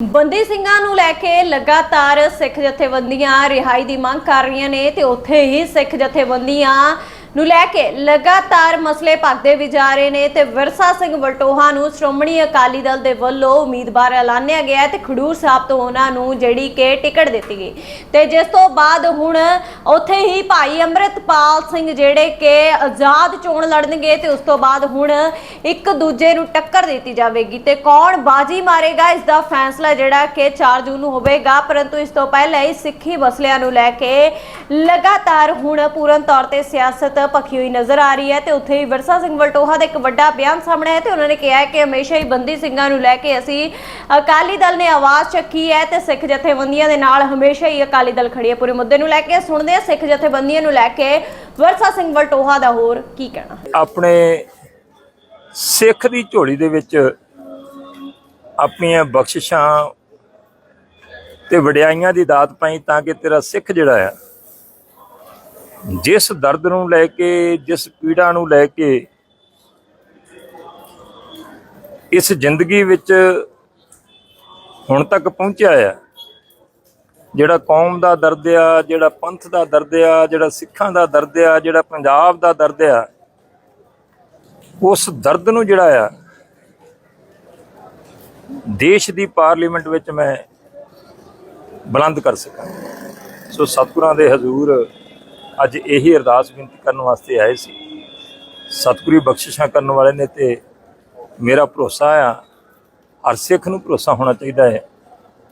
ਬੰਦੀ ਸਿੰਘਾਂ ਨੂੰ ਲੈ ਕੇ ਲਗਾਤਾਰ ਸਿੱਖ ਜਥੇਬੰਦੀਆਂ ਰਿਹਾਈ ਦੀ ਮੰਗ ਕਰ ਰਹੀਆਂ ਨੇ ਤੇ ਉੱਥੇ ਹੀ ਸਿੱਖ ਜਥੇਬੰਦੀਆਂ ਨੂੰ ਲੈ ਕੇ ਲਗਾਤਾਰ ਮਸਲੇ ਭਗਦੇ ਵੀ ਜਾ ਰਹੇ ਨੇ ਤੇ ਵਿਰਸਾ ਸਿੰਘ ਵਲਟੋਹਾ ਨੂੰ ਸ਼੍ਰੋਮਣੀ ਅਕਾਲੀ ਦਲ ਦੇ ਵੱਲੋਂ ਉਮੀਦਵਾਰ ਐਲਾਨਿਆ ਗਿਆ ਹੈ ਤੇ ਖਡੂਰ ਸਾਹਿਬ ਤੋਂ ਉਹਨਾਂ ਨੂੰ ਜਿਹੜੀ ਕਿ ਟਿਕਟ ਦਿੱਤੀ ਗਈ। ਤੇ ਜਿਸ ਤੋਂ ਬਾਅਦ ਹੁਣ ਉੱਥੇ ਹੀ ਭਾਈ ਅੰਮ੍ਰਿਤਪਾਲ ਸਿੰਘ ਜਿਹੜੇ ਕਿ ਆਜ਼ਾਦ ਚੋਣ ਲੜਨਗੇ ਤੇ ਉਸ ਤੋਂ ਬਾਅਦ ਹੁਣ ਇੱਕ ਦੂਜੇ ਨੂੰ ਟੱਕਰ ਦਿੱਤੀ ਜਾਵੇਗੀ। ਤੇ ਕੌਣ ਬਾਜੀ ਮਾਰੇਗਾ ਇਸ ਦਾ ਫੈਸਲਾ ਜਿਹੜਾ ਕਿ 4 ਜੂਨ ਨੂੰ ਹੋਵੇਗਾ, ਪਰੰਤੂ ਇਸ ਤੋਂ ਪਹਿਲਾਂ ਹੀ ਸਿੱਖੀ ਮਸਲਿਆਂ ਨੂੰ ਲੈ ਕੇ ਲਗਾਤਾਰ ਹੁਣ ਪੂਰਨ ਤੌਰ ਤੇ ਸਿਆਸਤ ਭਖੀ ਹੋਈ ਨਜ਼ਰ ਆ ਰਹੀ ਹੈ ਤੇ ਉੱਥੇ ਹੀ ਵਿਰਸਾ ਸਿੰਘ ਵਲਟੋਹਾ ਦਾ ਇੱਕ ਵੱਡਾ ਬਿਆਨ ਸਾਹਮਣੇ ਹੈ ਤੇ ਉਹਨਾਂ ਨੇ ਕਿਹਾ ਹੈ ਕਿ ਹਮੇਸ਼ਾ ਹੀ ਬੰਦੀ ਸਿੰਘਾਂ ਨੂੰ ਲੈ ਕੇ ਅਸੀਂ ਅਕਾਲੀ ਦਲ ਨੇ ਆਵਾਜ਼ ਚੱਕੀ ਹੈ ਤੇ ਸਿੱਖ ਜਥੇਬੰਦੀਆਂ ਦੇ ਨਾਲ ਹਮੇਸ਼ਾ ਹੀ ਅਕਾਲੀ ਦਲ ਖੜੀ ਹੈ। ਪੂਰੇ ਮੁੱਦੇ ਨੂੰ ਲੈ ਕੇ ਸੁਣਦੇ ਹਾਂ ਸਿੱਖ ਜਥੇਬੰਦੀਆਂ ਨੂੰ ਲੈ ਕੇ ਵਿਰਸਾ ਸਿੰਘ ਵਲਟੋਹਾ ਦਾ ਹੋਰ ਕੀ ਕਹਿਣਾ ਆਪਣੇ ਸਿੱਖ ਦੀ ਝੋਲੀ ਦੇ ਵਿੱਚ ਆਪਣੀਆਂ ਬਖਸ਼ਿਸ਼ਾਂ ਤੇ ਵਡਿਆਈਆਂ ਦੀ ਦਾਤ ਪਾਈ ਤਾਂ ਕਿ ਤੇਰਾ ਸਿੱਖ ਜਿਹੜਾ ਆ ਜਿਸ ਦਰਦ ਨੂੰ ਲੈ ਕੇ, ਜਿਸ ਪੀੜਾ ਨੂੰ ਲੈ ਕੇ, ਇਸ ਜ਼ਿੰਦਗੀ ਵਿੱਚ ਹੁਣ ਤੱਕ ਪਹੁੰਚਿਆ ਆ, ਜਿਹੜਾ ਕੌਮ ਦਾ ਦਰਦ ਆ, ਜਿਹੜਾ ਪੰਥ ਦਾ ਦਰਦ ਆ, ਜਿਹੜਾ ਸਿੱਖਾਂ ਦਾ ਦਰਦ ਆ, ਜਿਹੜਾ ਪੰਜਾਬ ਦਾ ਦਰਦ ਆ, ਉਸ ਦਰਦ ਨੂੰ ਜਿਹੜਾ ਆ, ਦੇਸ਼ ਦੀ ਪਾਰਲੀਮੈਂਟ ਵਿੱਚ ਮੈਂ ਬੁਲੰਦ ਕਰ ਸਕਾਂ। ਸੋ ਸਤਿਗੁਰਾਂ ਦੇ ਹਜ਼ੂਰ ਅੱਜ ਇਹੀ ਅਰਦਾਸ ਬੇਨਤੀ ਕਰਨ ਵਾਸਤੇ ਆਏ ਸੀ। ਸਤਿਗੁਰੀ ਬਖਸ਼ਿਸ਼ਾਂ ਕਰਨ ਵਾਲੇ ਨੇ ਤੇ ਮੇਰਾ ਭਰੋਸਾ ਆ ਹਰ ਸਿੱਖ ਨੂੰ ਭਰੋਸਾ ਹੋਣਾ ਚਾਹੀਦਾ ਹੈ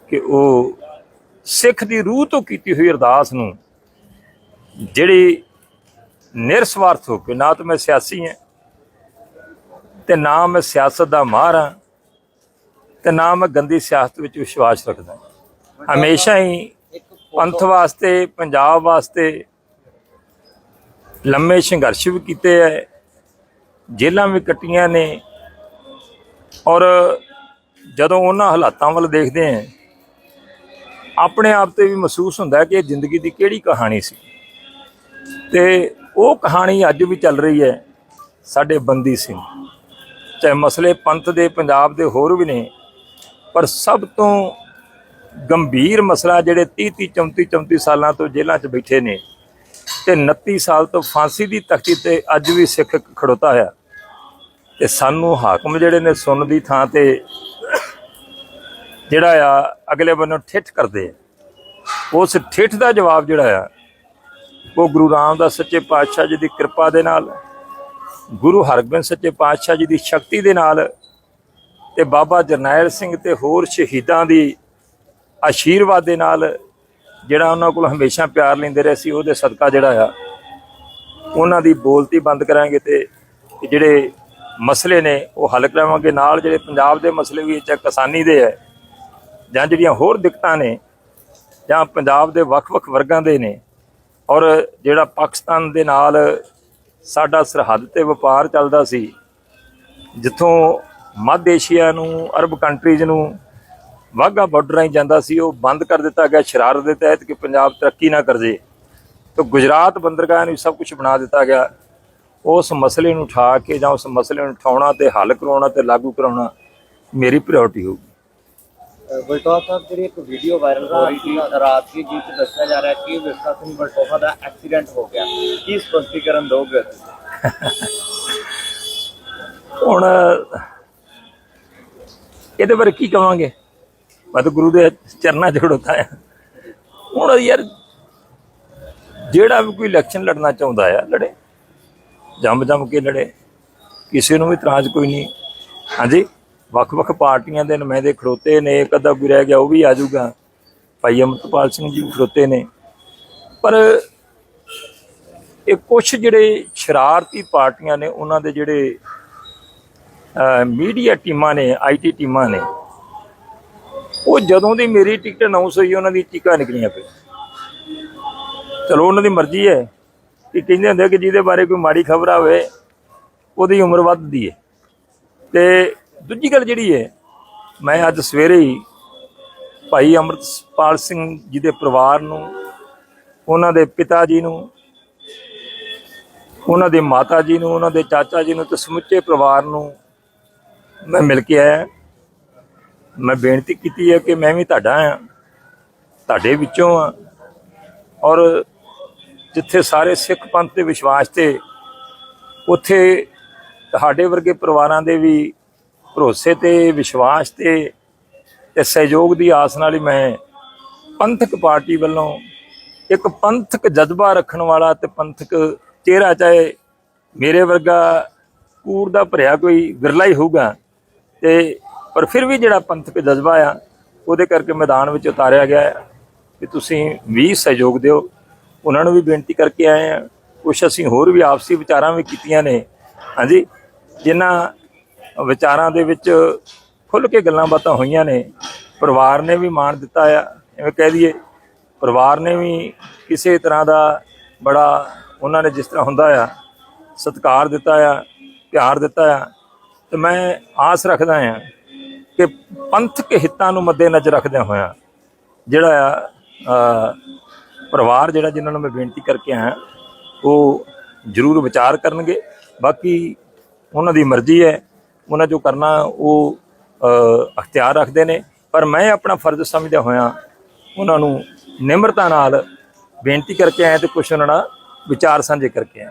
ਕਿ ਉਹ ਸਿੱਖ ਦੀ ਰੂਹ ਤੋਂ ਕੀਤੀ ਹੋਈ ਅਰਦਾਸ ਨੂੰ ਜਿਹੜੀ ਨਿਰਸਵਾਰਥ ਹੋ ਕੇ ਨਾ ਤਾਂ ਮੈਂ ਸਿਆਸੀ ਹਾਂ ਤੇ ਨਾ ਮੈਂ ਸਿਆਸਤ ਦਾ ਮਾਹਰ ਹਾਂ ਤੇ ਨਾ ਮੈਂ ਗੰਦੀ ਸਿਆਸਤ ਵਿੱਚ ਵਿਸ਼ਵਾਸ ਰੱਖਦਾ। ਹਮੇਸ਼ਾ ਹੀ ਪੰਥ ਵਾਸਤੇ ਪੰਜਾਬ ਵਾਸਤੇ ਲੰਮੇ ਸੰਘਰਸ਼ ਵੀ ਕੀਤੇ ਐ, ਜੇਲ੍ਹਾਂ ਵੀ ਕੱਟੀਆਂ ਨੇ। ਔਰ ਜਦੋਂ ਉਹਨਾਂ ਹਾਲਾਤਾਂ ਵੱਲ ਦੇਖਦੇ ਆਂ ਆਪਣੇ ਆਪ ਤੇ ਵੀ ਮਹਿਸੂਸ ਹੁੰਦਾ ਕਿ ਇਹ ਜ਼ਿੰਦਗੀ ਦੀ ਕਿਹੜੀ ਕਹਾਣੀ ਸੀ। ਤੇ ਉਹ ਕਹਾਣੀ ਅੱਜ ਵੀ ਚੱਲ ਰਹੀ ਹੈ ਸਾਡੇ ਬੰਦੀ ਸਿੰਘ। ਚਾਹੇ ਮਸਲੇ ਪੰਥ ਦੇ, ਪੰਜਾਬ ਦੇ ਹੋਰ ਵੀ ਨੇ, ਪਰ ਸਭ ਤੋਂ ਗੰਭੀਰ ਮਸਲਾ ਜਿਹੜੇ 30 30 34 34 ਸਾਲਾਂ ਤੋਂ ਜੇਲ੍ਹਾਂ 'ਚ ਬੈਠੇ ਨੇ ਤੇ 29 ਸਾਲ ਤੋਂ ਫਾਂਸੀ ਦੀ ਤਖਤੀ ਤੇ ਅੱਜ ਵੀ ਸਿੱਖ ਖੜੋਤਾ ਹੋਇਆ। ਤੇ ਸਾਨੂੰ ਹਾਕਮ ਜਿਹੜੇ ਨੇ ਸੁਣ ਦੀ ਥਾਂ ਤੇ ਜਿਹੜਾ ਆ, ਅਗਲੇ ਬੰਨੋਂ ਠਿੱਠ ਕਰਦੇ ਆ। ਉਸ ਠਿੱਠ ਦਾ ਜਵਾਬ ਜਿਹੜਾ ਆ, ਉਹ ਗੁਰੂ ਰਾਮਦਾਸ ਸੱਚੇ ਪਾਤਸ਼ਾਹ ਜੀ ਦੀ ਕਿਰਪਾ ਦੇ ਨਾਲ, ਗੁਰੂ ਹਰਗੋਬਿੰਦ ਸੱਚੇ ਪਾਤਸ਼ਾਹ ਜੀ ਦੀ ਸ਼ਕਤੀ ਦੇ ਨਾਲ ਤੇ ਬਾਬਾ ਜਰਨੈਲ ਸਿੰਘ ਤੇ ਹੋਰ ਸ਼ਹੀਦਾਂ ਦੀ ਆਸ਼ੀਰਵਾਦ ਦੇ ਨਾਲ ਜਿਹੜਾ ਉਹਨਾਂ ਕੋਲ ਹਮੇਸ਼ਾ ਪਿਆਰ ਲੈਂਦੇ ਰਹੇ ਸੀ, ਉਹਦੇ ਸਦਕਾ ਜਿਹੜਾ ਆ, ਉਹਨਾਂ ਦੀ ਬੋਲਤੀ ਬੰਦ ਕਰਾਂਗੇ ਤੇ ਜਿਹੜੇ ਮਸਲੇ ਨੇ, ਉਹ ਹੱਲ ਕਰਾਵਾਂਗੇ। ਨਾਲ ਜਿਹੜੇ ਪੰਜਾਬ ਦੇ ਮਸਲੇ ਵੀ ਚਾਹੇ ਕਿਸਾਨੀ ਦੇ ਹੈ ਜਾਂ ਜਿਹੜੀਆਂ ਹੋਰ ਦਿੱਕਤਾਂ ਨੇ, ਜਾਂ ਪੰਜਾਬ ਦੇ ਵੱਖ-ਵੱਖ ਵਰਗਾਂ ਦੇ ਨੇ, ਔਰ ਜਿਹੜਾ ਪਾਕਿਸਤਾਨ ਦੇ ਨਾਲ ਸਾਡਾ ਸਰਹੱਦ ਤੇ ਵਪਾਰ ਚੱਲਦਾ ਸੀ, ਜਿੱਥੋਂ ਮੱਧ ਏਸ਼ੀਆ ਨੂੰ, ਅਰਬ ਕੰਟਰੀਜ਼ ਨੂੰ ਵਾਹਗਾ ਬਾਰਡਰ ਰਾਹੀਂ ਜਾਂਦਾ ਸੀ ਉਹ ਬੰਦ ਕਰ ਦਿੱਤਾ ਗਿਆ ਸ਼ਰਾਰਤ ਦੇ ਤਹਿਤ ਕਿ ਪੰਜਾਬ ਤਰੱਕੀ ਨਾ ਕਰ ਜੇ। ਤਾਂ ਗੁਜਰਾਤ ਬੰਦਰਗਾਹ ਨੂੰ ਸਭ ਕੁਝ ਬਣਾ ਦਿੱਤਾ ਗਿਆ। ਉਸ ਮਸਲੇ ਨੂੰ ਉਠਾ ਕੇ ਜਾਂ ਉਸ ਮਸਲੇ ਨੂੰ ਉਠਾਉਣਾ ਤੇ ਹੱਲ ਕਰਾਉਣਾ ਤੇ ਲਾਗੂ ਕਰਾਉਣਾ ਮੇਰੀ ਪ੍ਰਾਇੋਰਟੀ ਹੋਊਗੀ। ਬਲਟੋਹਾ ਸਾਹਿਬ ਜਿਹੜੀ ਇੱਕ ਵੀਡੀਓ ਵਾਇਰਲ ਹੋ ਰਹੀ ਸੀ ਰਾਤ ਦੀ ਜਿਸ ਦੱਸਿਆ ਜਾ ਰਿਹਾ ਕਿ ਵਿਰਸਾ ਸਿੰਘ ਬਲਟੋਹਾ ਦਾ ਐਕਸੀਡੈਂਟ ਹੋ ਗਿਆ। ਕੀ ਸਪਸ਼ਟੀਕਰਨ ਦੋਗੇ? ਹੁਣ ਇਹਦੇ ਬਾਰੇ ਕੀ ਕਵਾਂਗੇ? ਮੈਂ ਤਾਂ ਗੁਰੂ ਦੇ ਚਰਨਾਂ 'ਚ ਖੜੋਤਾ ਆ। ਹੁਣ ਯਾਰ ਜਿਹੜਾ ਵੀ ਕੋਈ ਇਲੈਕਸ਼ਨ ਲੜਨਾ ਚਾਹੁੰਦਾ ਆ, ਲੜੇ। ਜੰਮ ਜੰਮ ਕੇ ਲੜੇ। ਕਿਸੇ ਨੂੰ ਵੀ ਇਤਰਾਜ਼ ਕੋਈ ਨਹੀਂ। ਹਾਂਜੀ, ਵੱਖ-ਵੱਖ ਪਾਰਟੀਆਂ ਦੇ ਨੁਮਾਇੰਦੇ ਖੜੋਤੇ ਨੇ, ਇੱਕ ਅੱਧਾ ਕੋਈ ਰਹਿ ਗਿਆ, ਉਹ ਵੀ ਆ ਜਾਊਗਾ। ਭਾਈ ਅਮਰਤਪਾਲ ਸਿੰਘ ਜੀ ਵੀ ਖੜੋਤੇ ਨੇ। ਪਰ ਇਹ ਕੁਝ ਜਿਹੜੇ ਸ਼ਰਾਰਤੀ ਪਾਰਟੀਆਂ ਨੇ, ਉਹਨਾਂ ਦੇ ਜਿਹੜੇ ਮੀਡੀਆ ਟੀਮਾਂ ਨੇ ਆਈਟੀ ਟੀਮਾਂ ਨੇ ਉਹ ਜਦੋਂ ਦੀ ਮੇਰੀ ਟਿਕਟ ਅਨਾਉਂਸ ਹੋਈ, ਉਹਨਾਂ ਦੀ ਚੀਕਾਂ ਨਿਕਲੀਆਂ ਪਈਆਂ। ਚਲੋ, ਉਹਨਾਂ ਦੀ ਮਰਜ਼ੀ ਹੈ ਕਿ ਕਹਿੰਦੇ ਹੁੰਦੇ ਕਿ ਜਿਹਦੇ ਬਾਰੇ ਕੋਈ ਮਾੜੀ ਖਬਰ ਆਵੇ, ਉਹਦੀ ਉਮਰ ਵੱਧਦੀ ਹੈ। ਤੇ ਦੂਜੀ ਗੱਲ ਜਿਹੜੀ ਹੈ, ਮੈਂ ਅੱਜ ਸਵੇਰੇ ਹੀ ਭਾਈ ਅੰਮ੍ਰਿਤਪਾਲ ਸਿੰਘ ਜੀ ਦੇ ਪਰਿਵਾਰ ਨੂੰ, ਉਹਨਾਂ ਦੇ ਪਿਤਾ ਜੀ ਨੂੰ, ਉਹਨਾਂ ਦੇ ਮਾਤਾ ਜੀ ਨੂੰ, ਉਹਨਾਂ ਦੇ ਚਾਚਾ ਜੀ ਨੂੰ ਤੇ ਸਮੁੱਚੇ ਪਰਿਵਾਰ ਨੂੰ ਮੈਂ ਮਿਲ ਕੇ ਆਇਆ। ਮੈਂ ਬੇਨਤੀ ਕੀਤੀ ਹੈ ਕਿ ਮੈਂ ਵੀ ਤੁਹਾਡਾ ਆ ਤੁਹਾਡੇ ਵਿੱਚੋਂ ਆ ਔਰ ਜਿੱਥੇ ਸਾਰੇ ਸਿੱਖ ਪੰਥ ਦੇ ਵਿਸ਼ਵਾਸ ਤੇ, ਉੱਥੇ ਤੁਹਾਡੇ ਵਰਗੇ ਪਰਿਵਾਰਾਂ ਦੇ ਵੀ ਭਰੋਸੇ ਤੇ, ਵਿਸ਼ਵਾਸ ਤੇ ਤੇ ਸਹਿਯੋਗ ਦੀ ਆਸ ਨਾਲ ਹੀ ਮੈਂ ਪੰਥਕ ਪਾਰਟੀ ਵੱਲੋਂ ਇੱਕ ਪੰਥਕ ਜਜ਼ਬਾ ਰੱਖਣ ਵਾਲਾ ਤੇ ਪੰਥਕ ਚਿਹਰਾ ਚਾਹੇ ਮੇਰੇ ਵਰਗਾ ਕੂੜ ਦਾ ਭਰਿਆ ਕੋਈ ਵਿਰਲਾ ਹੀ ਹੋਊਗਾ ਤੇ ਪਰ ਫਿਰ ਵੀ ਜਿਹੜਾ ਪੰਥਕ ਜਜ਼ਬਾ ਆ, ਉਹਦੇ ਕਰਕੇ ਮੈਦਾਨ ਵਿੱਚ ਉਤਾਰਿਆ ਗਿਆ ਹੈ ਕਿ ਤੁਸੀਂ ਵੀ ਸਹਿਯੋਗ ਦਿਓ। ਉਹਨਾਂ ਨੂੰ ਵੀ ਬੇਨਤੀ ਕਰਕੇ ਆਏ ਆ। ਕੁਛ ਅਸੀਂ ਹੋਰ ਵੀ ਆਪਸੀ ਵਿਚਾਰਾਂ ਵੀ ਕੀਤੀਆਂ ਨੇ। ਹਾਂਜੀ? ਜਿਨ੍ਹਾਂ ਵਿਚਾਰਾਂ ਦੇ ਵਿੱਚ ਖੁੱਲ ਕੇ ਗੱਲਾਂ ਬਾਤਾਂ ਹੋਈਆਂ ਨੇ। ਪਰਿਵਾਰ ਨੇ ਵੀ ਮਾਣ ਦਿੱਤਾ ਆ। ਐਵੇਂ ਕਹਿ ਦਈਏ, ਪਰਿਵਾਰ ਨੇ ਵੀ ਕਿਸੇ ਤਰ੍ਹਾਂ ਦਾ ਬੜਾ ਉਹਨਾਂ ਨੇ ਜਿਸ ਤਰ੍ਹਾਂ ਹੁੰਦਾ ਆ, ਸਤਿਕਾਰ ਦਿੱਤਾ ਆ, ਪਿਆਰ ਦਿੱਤਾ ਆ। ਤੇ ਮੈਂ ਆਸ ਰੱਖਦਾ ਆ ਪੰਥਕ ਹਿੱਤਾਂ ਨੂੰ ਮੱਦੇਨਜ਼ਰ ਰੱਖਦਿਆਂ ਹੋਇਆਂ ਜਿਹੜਾ ਆ ਪਰਿਵਾਰ ਜਿਹੜਾ ਜਿਨ੍ਹਾਂ ਨੂੰ ਮੈਂ ਬੇਨਤੀ ਕਰਕੇ ਆਇਆ, ਉਹ ਜ਼ਰੂਰ ਵਿਚਾਰ ਕਰਨਗੇ। ਬਾਕੀ ਉਹਨਾਂ ਦੀ ਮਰਜ਼ੀ ਹੈ, ਉਹਨਾਂ ਜੋ ਕਰਨਾ ਉਹ ਅਖਤਿਆਰ ਰੱਖਦੇ ਨੇ। ਪਰ ਮੈਂ ਆਪਣਾ ਫਰਜ਼ ਸਮਝਦਾ ਹੋਇਆ ਉਹਨਾਂ ਨੂੰ ਨਿਮਰਤਾ ਨਾਲ ਬੇਨਤੀ ਕਰਕੇ ਆਇਆ ਤੇ ਕੁਛ ਉਹਨਾਂ ਨਾਲ ਵਿਚਾਰ ਸਾਂਝੇ ਕਰਕੇ ਆਇਆ।